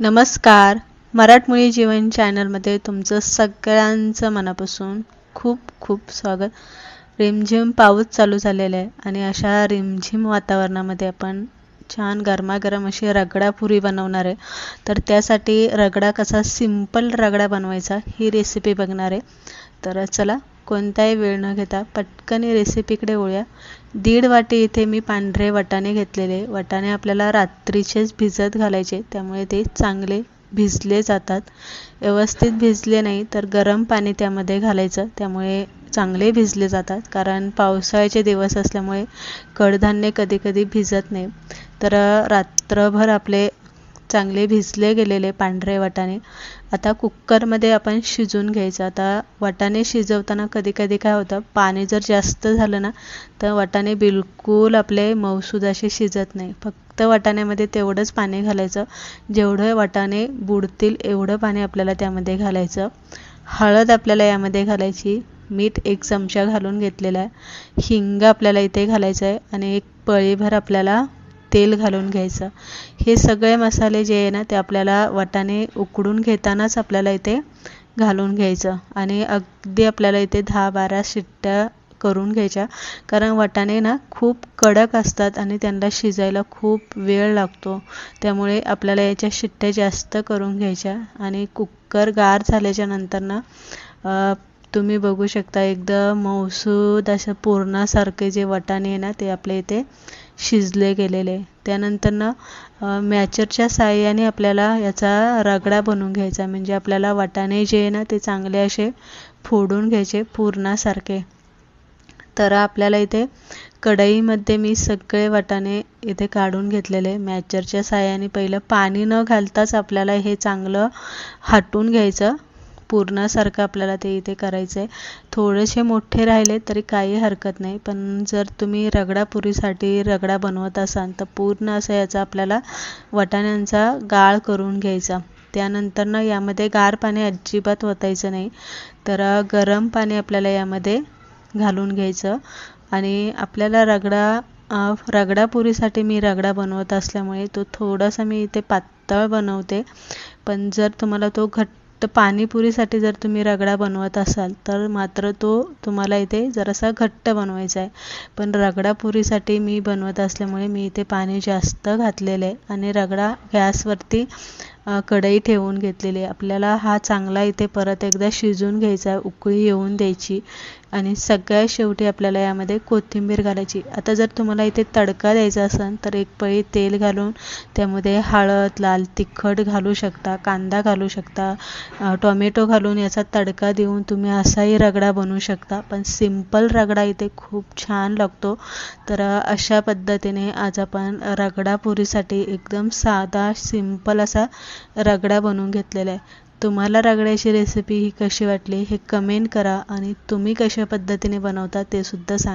नमस्कार. मराठमोळी जीवन चॅनलमध्ये तुमचं सगळ्यांचं मनापासून खूप खूप स्वागत. रिमझिम पाऊस चालू झालेला आहे आणि अशा रिमझिम वातावरणामध्ये आपण छान गरमागरम अशी रगडा पुरी बनवणार आहे. तर त्यासाठी रगडा कसा सिंपल रगडा बनवायचा ही रेसिपी बघणार आहे. तर चला कोणताही वेळ न घेता पटकन रेसिपीकडे वळूया. दीड वाटी इथे मी पांढरे वटाणे घेतलेले. वटाणे आपल्याला रात्रीचेच भिजत घालायचे. त्यामुळे ते चांगले भिजले जातात. व्यवस्थित भिजले नाही तर गरम पाणी त्यामध्ये घालायचं. त्यामुळे चांगले भिजले जातात. कारण पावसाळ्याचे दिवस असल्यामुळे कडधान्य कधीकधी भिजत नाही. तर रात्रभर आपले चांगले भिजले गेलेले पांढरे वाटाणे. आता कुक्करमध्ये आपण शिजून घ्यायचं. आता वाटाणे शिजवताना कधी कधी काय होतं पाणी जर जास्त झालं ना तर वाटाणे बिलकुल आपले मऊसूद असे शिजत नाही. फक्त वाटाण्यामध्ये तेवढंच पाणी घालायचं. जेवढं वाटाणे बुडतील एवढं पाणी आपल्याला त्यामध्ये घालायचं. हळद आपल्याला यामध्ये घालायची. मीठ एक चमचा घालून घेतलेला आहे. हिंग आपल्याला इथे घालायचं आहे. आणि एक पळीभर आपल्याला तेल घालून घ्यायचं. हे सगळे मसाले जे आहे ना ते आपल्याला वाटाणे उकडून घेतानाच आपल्याला इथे घालून घ्यायचं. आणि अगदी आपल्याला इथे दहा बारा शिट्ट्या करून घ्यायच्या. कारण वाटाणे ना खूप कडक असतात आणि त्यांना शिजायला खूप वेळ लागतो. त्यामुळे आपल्याला याच्या शिट्ट्या जास्त करून घ्यायच्या. आणि कुकर गार झाल्याच्यानंतर ना तुम्ही बघू शकता एकदम मौसूद असं पूर्णासारखे जे वाटाणे आहे ना ते आपल्या इथे शिजले गेलेले. त्यानंतर ना मॅचरच्या साह्याने आपल्याला याचा रगडा बनवून घ्यायचा. म्हणजे आपल्याला वाटाणे जे आहे ना ते चांगले असे फोडून घ्यायचे पूर्णासारखे. तर आपल्याला इथे कढईमध्ये मी सगळे वाटाणे इथे काढून घेतलेले. मॅचरच्या साह्याने पहिलं पाणी न घालताच आपल्याला हे चांगलं हटून घ्यायचं. पूर्णासारखं आपल्याला ते इथे करायचं आहे थोडेसे मोठे राहिले तरी काही हरकत नाही. पण जर तुम्ही रगडा पुरीसाठी रगडा बनवत असाल तर पूर्ण असं याचा आपल्याला वाटाण्यांचा गाळ करून घ्यायचा. त्यानंतर ना यामध्ये गार पाणी अजिबात ओतायचं नाही. तर गरम पाणी आपल्याला यामध्ये घालून घ्यायचं. आणि आपल्याला रगडा रगडा पुरीसाठी मी रगडा बनवत असल्यामुळे तो थोडासा मी इथे पातळ बनवते. पण जर तुम्हाला तो घट्ट तर पाणीपुरीसाठी जर तुम्ही रगडा बनवत असाल तर मात्र तो तुम्हाला इथे जरासा घट्ट बनवायचा आहे. पण रगडा पुरीसाठी मी बनवत असल्यामुळे मी इथे पाणी जास्त घातलेलं आहे आणि रगडा गॅसवरती कढई ठेवून घेतलेली आहे. आपल्याला हा चांगला इथे परत एकदा शिजून घ्यायचा आहे उकळी येऊन द्यायची. आणि सगळ्या शेवटी आपल्याला यामध्ये कोथिंबीर घालायची. आता जर तुम्हाला इथे तडका द्यायचा असेल तर एक पळी तेल घालून त्यामध्ये हळद लाल तिखट घालू शकता कांदा घालू शकता टोमॅटो घालून याचा तडका देऊन तुम्ही असाही रगडा बनवू शकता. पण सिंपल रगडा इथे खूप छान लागतो. तर अशा पद्धतीने आज आपण रगडा पुरीसाठी एकदम साधा सिंपल असा रगडा बनवून घेतलेला आहे. तुम्हाला रगड्याची रेसिपी ही कशी वाटली हे कमेंट करा आणि तुम्ही कशा पद्धतीने बनवता ते सुद्धा सांगा.